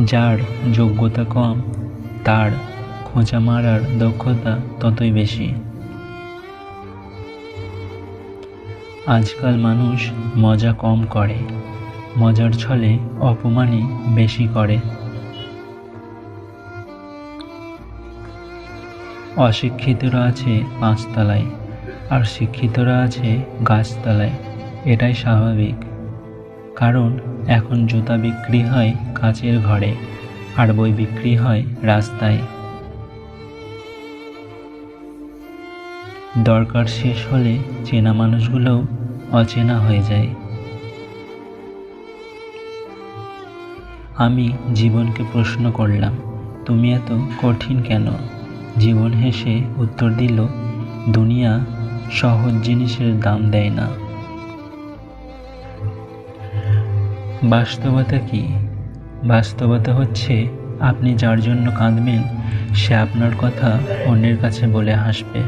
যার যোগ্যতা কম, তার খোঁচা মারার দক্ষতা ততই বেশি। আজকাল মানুষ মজা কম করে, মজার ছলে অপমানই বেশি করে। অশিক্ষিতরা আছে পাঁচতলায়, আর শিক্ষিতরা আছে গাছতলায়, এটাই স্বাভাবিক। কারণ এখন জুতা বিক্রি হয় কাচের ঘরে, আর বই বিক্রি হয় রাস্তায়। দরকার শেষ হলে চেনা মানুষগুলোও অচেনা হয়ে যায়। আমি জীবনকে প্রশ্ন করলাম, তুমি এত কঠিন কেন? জীবন হেসে উত্তর দিল, দুনিয়া সহজ জিনিসের দাম দেয় না। বাস্তবতা কি? বাস্তবতা হচ্ছে আপনি যার জন্য কাঁদবেন, সে আপনার কথা অন্যের কাছে বলে হাসবে।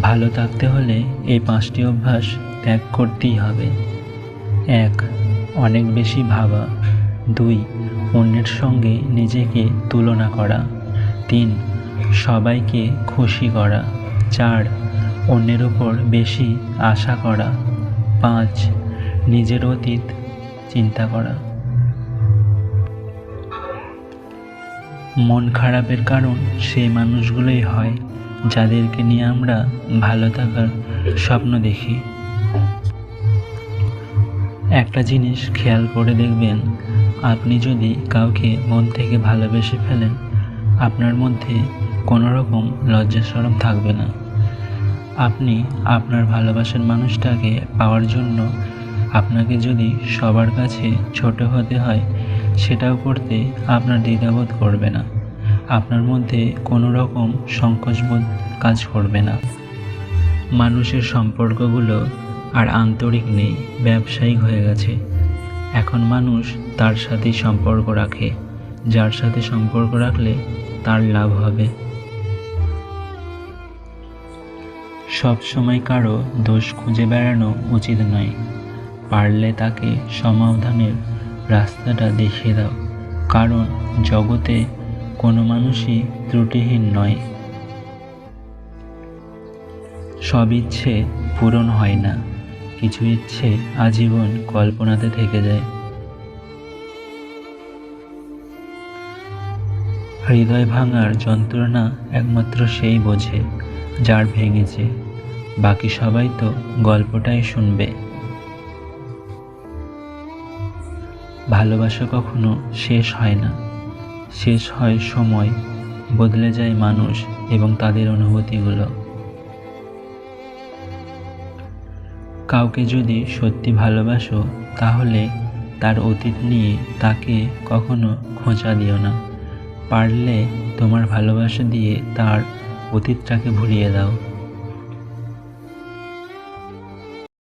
ভালো থাকতে হলে এই পাঁচটি অভ্যাস ত্যাগ করতেই হবে। এক, অনেক বেশি ভাবা। দুই, অন্যের সঙ্গে নিজেকে তুলনা করা। তিন, সবাইকে খুশি করা। চার অন্যের উপর বেশি আশা করা। পাঁচ, নিজের অতীত চিন্তা করা। মন খারাপের কারণ সেই মানুষগুলোই হয় যাদেরকে নিয়ে আমরা ভালো থাকার স্বপ্ন দেখি। একটা জিনিস খেয়াল করে দেখবেন, আপনি যদি কাউকে মন থেকে ভালোবেসে ফেলেন, আপনার মধ্যে কোনো রকম লজ্জা সরম থাকবে না। আপনি আপনার ভালোবাসার মানুষটাকে পাওয়ার জন্য আপনাকে যদি সবার কাছে ছোট হতে হয়, সেটাও করতে আপনার দ্বিধাবোধ করবে না। আপনার মধ্যে কোনো রকম সংকোচবোধ কাজ করবে না। মানুষের সম্পর্কগুলো আর আন্তরিক নেই, ব্যবসায়িক হয়ে গেছে। এখন মানুষ তার সাথেই সম্পর্ক রাখে। যার সাথে সম্পর্ক রাখলে তার লাভ হবে। সব সময় কারও দোষ খুঁজে বেড়ানো উচিত নয়। পারলে তাকে সমাধানের রাস্তাটা দেখিয়ে দাও। কারণ জগতে কোনো মানুষই ত্রুটিহীন নয়। সব ইচ্ছে পূরণ হয় না। কিছু ইচ্ছে আজীবন কল্পনাতে থেকে যায়। হৃদয় ভাঙার যন্ত্রণা একমাত্র সেই বোঝে, যার ভেঙেছে। বাকি সবাই তো গল্পটাই শুনবে। ভালোবাসা কখনো শেষ হয় না। শেষ হয় সময়, বদলে যায় মানুষ এবং তাদের অনুভূতিগুলো। কাউকে যদি সত্যি ভালোবাসো, তাহলে তার অতীত নিয়ে তাকে কখনো খোঁচা দিও না। পারলে তোমার ভালোবাসা দিয়ে তার অতীতটাকে ভুলিয়ে দাও।